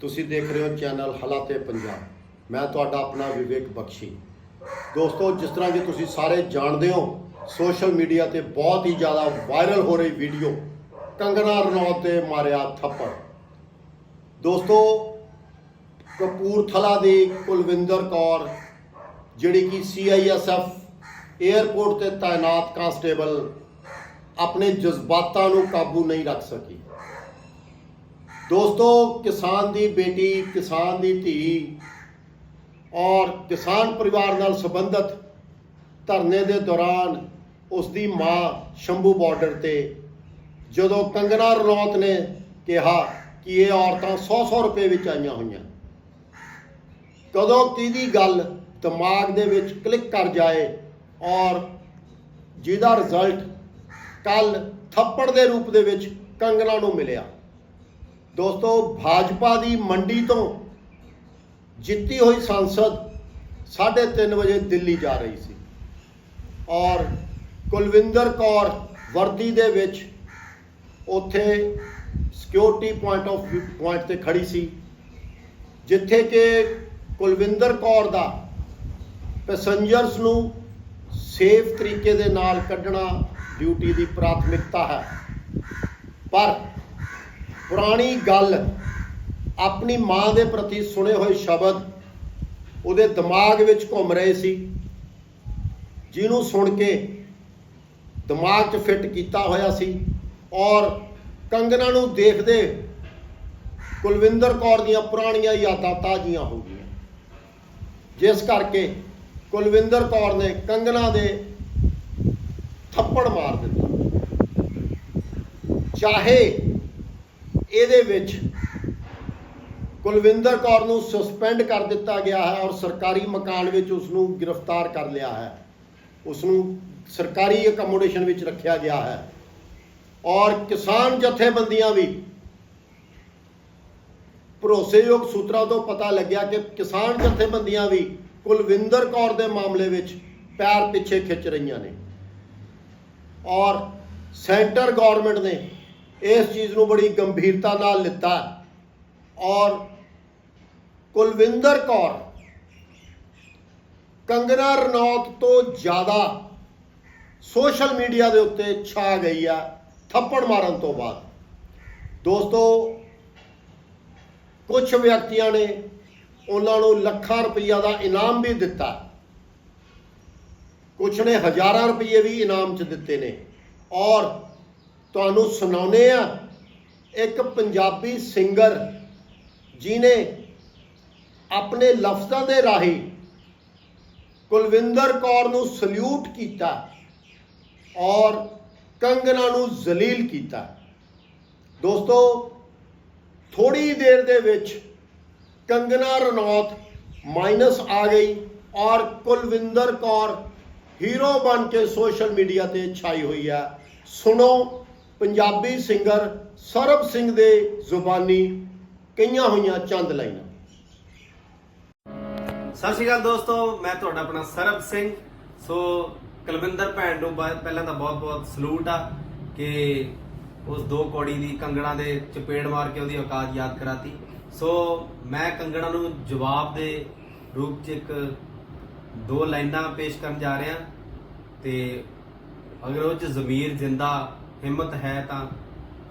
ਤੁਸੀਂ ਦੇਖ ਰਹੇ ਹੋ ਚੈਨਲ ਹਾਲਾਤੇ ਪੰਜਾਬ। ਮੈਂ ਤੁਹਾਡਾ ਆਪਣਾ ਵਿਵੇਕ ਬਖਸ਼ੀ। ਦੋਸਤੋ, ਜਿਸ ਤਰ੍ਹਾਂ ਕਿ ਤੁਸੀਂ ਸਾਰੇ ਜਾਣਦੇ ਹੋ, ਸੋਸ਼ਲ ਮੀਡੀਆ ਤੇ ਬਹੁਤ ਹੀ ਜ਼ਿਆਦਾ ਵਾਇਰਲ ਹੋ ਰਹੀ ਵੀਡੀਓ ਕੰਗਨਾ ਰਣੌਤ ਤੇ ਮਾਰਿਆ ਥੱਪੜ। ਦੋਸਤੋ, ਕਪੂਰਥਲਾ ਦੀ ਕੁਲਵਿੰਦਰ ਕੌਰ, ਜਿਹੜੀ ਕਿ ਸੀਆਈਐਸਐਫ 에ਅਰਪੋਰਟ ਤੇ ਤਾਇਨਾਤ ਕਾਂਸਟੇਬਲ, ਆਪਣੇ ਜਜ਼ਬਾਤਾਂ ਨੂੰ ਕਾਬੂ ਨਹੀਂ ਰੱਖ ਸਕੀ। ਦੋਸਤੋ, ਕਿਸਾਨ ਦੀ ਬੇਟੀ, ਕਿਸਾਨ ਦੀ ਧੀ ਔਰ ਕਿਸਾਨ ਪਰਿਵਾਰ ਨਾਲ ਸੰਬੰਧਿਤ ਧਰਨੇ ਦੇ ਦੌਰਾਨ ਉਸ ਦੀ ਮਾਂ ਸ਼ੰਭੂ ਬਾਰਡਰ ਤੇ ਜਦੋਂ ਕੰਗਨਾ ਰਣੌਤ ਨੇ ਕਿਹਾ ਕਿ ਇਹ ਔਰਤਾਂ 100-100 ਰੁਪਏ ਵਿੱਚ ਆਈਆਂ ਹੋਈਆਂ। ਕਦੋਂ ਕਿਹਦੀ ਗੱਲ ਦਿਮਾਗ ਦੇ ਵਿੱਚ ਕਲਿੱਕ ਕਰ ਜਾਏ ਔਰ ਜਿਹਦਾ ਰਿਜ਼ਲਟ ਕੱਲ ਥੱਪੜ ਦੇ ਰੂਪ ਦੇ ਵਿੱਚ ਕੰਗਨਾ ਨੂੰ ਮਿਲਿਆ। ਦੋਸਤੋ, ਭਾਜਪਾ ਦੀ ਮੰਡੀ ਤੋਂ ਜਿੱਤੀ ਹੋਈ ਸੰਸਦ 3:30 ਵਜੇ ਦਿੱਲੀ ਜਾ ਰਹੀ ਸੀ। ਔਰ ਕੁਲਵਿੰਦਰ ਕੌਰ ਵਰਦੀ ਦੇ ਵਿੱਚ ਉੱਥੇ ਸਿਕਿਉਰਿਟੀ ਪੁਆਇੰਟ ਆਫ ਪੁਆਇੰਟ ਤੇ ਖੜੀ ਸੀ, ਜਿੱਥੇ ਕਿ ਕੁਲਵਿੰਦਰ ਕੌਰ ਦਾ ਪੈਸੰਜਰਸ ਨੂੰ ਸੇਫ ਤਰੀਕੇ ਦੇ ਨਾਲ ਕੱਢਣਾ ਡਿਊਟੀ ਦੀ ਪ੍ਰਾਥਮਿਕਤਾ ਹੈ। ਪਰ ਪੁਰਾਣੀ ਗੱਲ ਆਪਣੀ ਮਾਂ ਦੇ ਪ੍ਰਤੀ ਸੁਣੇ ਹੋਏ ਸ਼ਬਦ ਉਹਦੇ ਦਿਮਾਗ ਵਿੱਚ ਘੁੰਮ ਰਹੇ ਸੀ। ਜਿਹਨੂੰ ਸੁਣ ਕੇ ਦਿਮਾਗ 'ਚ ਫਿੱਟ ਕੀਤਾ ਹੋਇਆ ਸੀ ਔਰ ਕੰਗਨਾ ਨੂੰ ਦੇਖਦੇ ਕੁਲਵਿੰਦਰ ਕੌਰ ਦੀਆਂ ਪੁਰਾਣੀਆਂ ਯਾਦਾਂ ਤਾਜ਼ੀਆਂ ਹੋ ਗਈਆਂ। ਜਿਸ ਕਰਕੇ ਕੁਲਵਿੰਦਰ ਕੌਰ ਨੇ ਕੰਗਨਾ ਦੇ ਥੱਪੜ ਮਾਰ ਦਿੱਤਾ। ਚਾਹੇ ਇਹਦੇ ਵਿੱਚ ਕੁਲਵਿੰਦਰ ਕੌਰ ਨੂੰ ਸਸਪੈਂਡ ਕਰ ਦਿੱਤਾ ਗਿਆ ਹੈ ਔਰ ਸਰਕਾਰੀ ਮਕਾਨ ਵਿੱਚ ਉਸ ਨੂੰ ਗ੍ਰਿਫਤਾਰ ਕਰ ਲਿਆ ਹੈ। ਉਸ ਨੂੰ ਸਰਕਾਰੀ ਅਕਮੋਡੇਸ਼ਨ ਵਿੱਚ ਰੱਖਿਆ ਗਿਆ ਹੈ। ਔਰ ਕਿਸਾਨ ਜਥੇਬੰਦੀਆਂ ਵੀ ਭਰੋਸੇਯੋਗ ਸੂਤਰਾਂ ਤੋਂ ਪਤਾ ਲੱਗਿਆ ਕਿ ਕਿਸਾਨ ਜਥੇਬੰਦੀਆਂ ਵੀ ਕੁਲਵਿੰਦਰ ਕੌਰ ਦੇ ਮਾਮਲੇ ਵਿੱਚ ਪੈਰ ਪਿੱਛੇ ਖਿੱਚ ਰਹੀਆਂ ਨੇ। ਔਰ ਸੈਂਟਰ ਗਵਰਨਮੈਂਟ ਨੇ ਇਸ ਚੀਜ਼ ਨੂੰ ਬੜੀ ਗੰਭੀਰਤਾ ਨਾਲ ਲਿੱਤਾ ਔਰ ਕੁਲਵਿੰਦਰ ਕੌਰ ਕੰਗਨਾ ਰਣੌਤ ਤੋਂ ਜ਼ਿਆਦਾ ਸੋਸ਼ਲ ਮੀਡੀਆ ਦੇ ਉੱਤੇ ਛਾ ਗਈ ਆ ਥੱਪੜ ਮਾਰਨ ਤੋਂ ਬਾਅਦ। ਦੋਸਤੋ ਕੁਝ ਵਿਅਕਤੀਆਂ ਨੇ ਉਹਨਾਂ ਨੂੰ ਲੱਖਾਂ ਰੁਪਈਆ ਦਾ ਇਨਾਮ ਵੀ ਦਿੱਤਾ। ਕੁਝ ਨੇ ਹਜ਼ਾਰਾਂ ਰੁਪਏ ਵੀ ਇਨਾਮ 'ਚ ਦਿੱਤੇ ਨੇ। ਔਰ ਤੁਹਾਨੂੰ ਸੁਣਾਉਨੇ ਆ ਇੱਕ ਪੰਜਾਬੀ ਸਿੰਗਰ ਜਿਨੇ ਆਪਣੇ ਲਫ਼ਜ਼ਾਂ ਦੇ ਰਾਹੀਂ ਕੁਲਵਿੰਦਰ ਕੌਰ ਨੂੰ ਸਲੂਟ ਕੀਤਾ ਔਰ ਕੰਗਨਾ ਨੂੰ ਜ਼ਲੀਲ ਕੀਤਾ। ਦੋਸਤੋ ਥੋੜੀ ਦੇਰ ਦੇ ਵਿੱਚ ਕੰਗਨਾ ਰਣੌਤ ਮਾਈਨਸ ਆ ਗਈ ਔਰ ਕੁਲਵਿੰਦਰ ਕੌਰ ਹੀਰੋ ਬਣ ਕੇ ਸੋਸ਼ਲ ਮੀਡੀਆ ਤੇ ਛਾਈ ਹੋਈ ਹੈ ਸੁਣੋ ਪੰਜਾਬੀ ਸਿੰਗਰ ਸਰਬ ਸਿੰਘ ਦੇ ਜ਼ੁਬਾਨੀ ਕਈਆਂ ਹੋਈਆਂ ਚੰਦ ਲਾਈਨਾਂ। ਸਤਿ ਸ਼੍ਰੀ ਅਕਾਲ ਦੋਸਤੋ, ਮੈਂ ਤੁਹਾਡਾ ਆਪਣਾ ਸਰਬ ਸਿੰਘ। ਸੋ ਕੁਲਵਿੰਦਰ ਭੈਣ ਨੂੰ ਬ- ਪਹਿਲਾਂ ਤਾਂ ਬਹੁਤ-ਬਹੁਤ ਸਲੂਟ ਆ ਕਿ ਉਸ ਦੋ ਕੋੜੀ ਦੀ ਕੰਗਣਾ ਦੇ ਚਪੇੜ ਮਾਰ ਕੇ ਉਹਦੀ ਔਕਾਤ ਯਾਦ ਕਰਾਤੀ। ਸੋ ਮੈਂ ਕੰਗਣਾ ਨੂੰ ਜਵਾਬ ਦੇ ਰੂਪ 'ਚ ਇੱਕ ਦੋ ਲਾਈਨਾਂ ਪੇਸ਼ ਕਰਨ ਜਾ ਰਿਹਾ। ਤੇ ਅਗਰ ਉਹ 'ਚ ਜ਼ਮੀਰ ਜ਼ਿੰਦਾ ਹਿੰਮਤ ਹੈ ਤਾਂ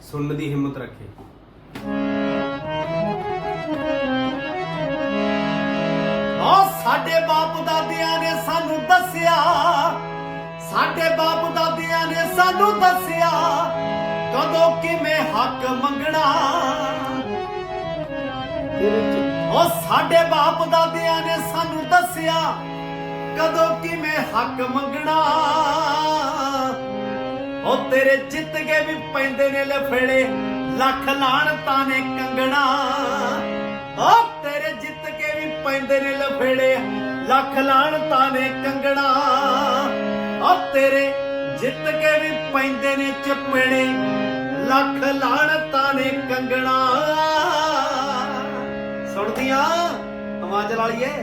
ਸੁਣਨ ਦੀ ਹਿੰਮਤ ਰੱਖੇ। ਆ ਸਾਡੇ ਬਾਪ ਦਾਦਿਆਂ ਨੇ ਸਾਨੂੰ ਦੱਸਿਆ, ਸਾਡੇ ਬਾਪ ਦਾਦਿਆਂ ਨੇ ਸਾਨੂੰ ਦੱਸਿਆ, ਕਦੋਂ ਕਿਵੇਂ ਹੱਕ ਮੰਗਣਾ। ਉਹ ਸਾਡੇ ਬਾਪ ਦਾਦਿਆਂ ਨੇ ਸਾਨੂੰ ਦੱਸਿਆ, ਕਦੋਂ ਕਿਵੇਂ ਹੱਕ ਮੰਗਣਾ। ਉਹ ਤੇਰੇ ਜਿੱਤ ਕੇ ਵੀ ਪੈਂਦੇ ਨੇ ਲਫੜੇ, ਲੱਖ ਲਾਣਤਾਂ ਨੇ ਕੰਗਣਾ। ਉਹ ਤੇਰੇ ਜਿੱਤ ਕੇ ਵੀ ਪੈਂਦੇ ਨੇ ਲਫੜੇ, ਲੱਖ ਲਾਣਤਾਂ ਨੇ ਕੰਗਣਾ। ਉਹ ਤੇਰੇ ਜਿੱਤ ਕੇ ਵੀ ਪੈਂਦੇ ਨੇ ਚਪੇੜੇ, ਲੱਖ ਲਾਣਤਾਂ ਨੇ ਕੰਗਣਾ। ਸੁਣਦੀਆਂ ਆਵਾਜ਼ ਲਾਈਏ।